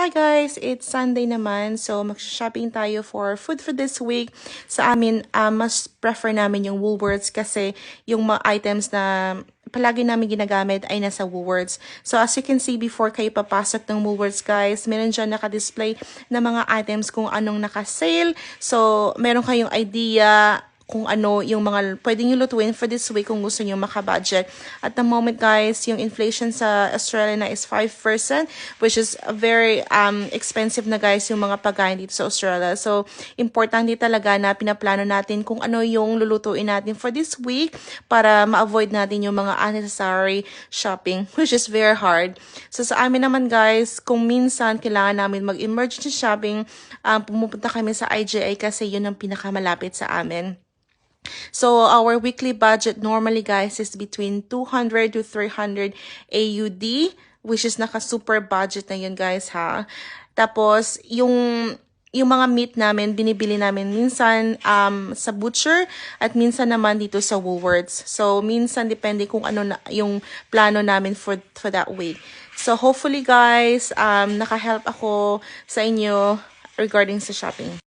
Hi guys, it's Sunday naman. So mag-shopping tayo for food for this week. Sa amin, ah, mas prefer namin yung Woolworths kasi yung mga items na palagi namin ginagamit ay nasa Woolworths. So as you can see before kayo papasok ng Woolworths guys, meron dyan naka-display na mga items kung anong naka-sale. So meron kayong idea kung ano yung mga pwedeng nyo lutuin for this week kung gusto nyo maka-budget. At the moment guys, yung inflation sa Australia na is 5%, which is very um, expensive na guys yung mga pagkain dito sa Australia. So, importante talaga na pinaplano natin kung ano yung lulutuin natin for this week para ma-avoid natin yung mga unnecessary shopping, which is very hard. So, sa amin naman guys, kung minsan kailangan namin mag-emergency shopping, um, pumupunta kami sa IGA kasi yun ang pinakamalapit sa amin. So our weekly budget normally guys is between 200 to 300 AUD which is naka super budget na yun guys ha. Tapos yung yung mga meat namin binibili namin minsan um, sa butcher at minsan naman dito sa Woolworths. So minsan depende kung ano na, yung plano namin for for that week. So hopefully guys um naka-help ako sa inyo regarding sa shopping.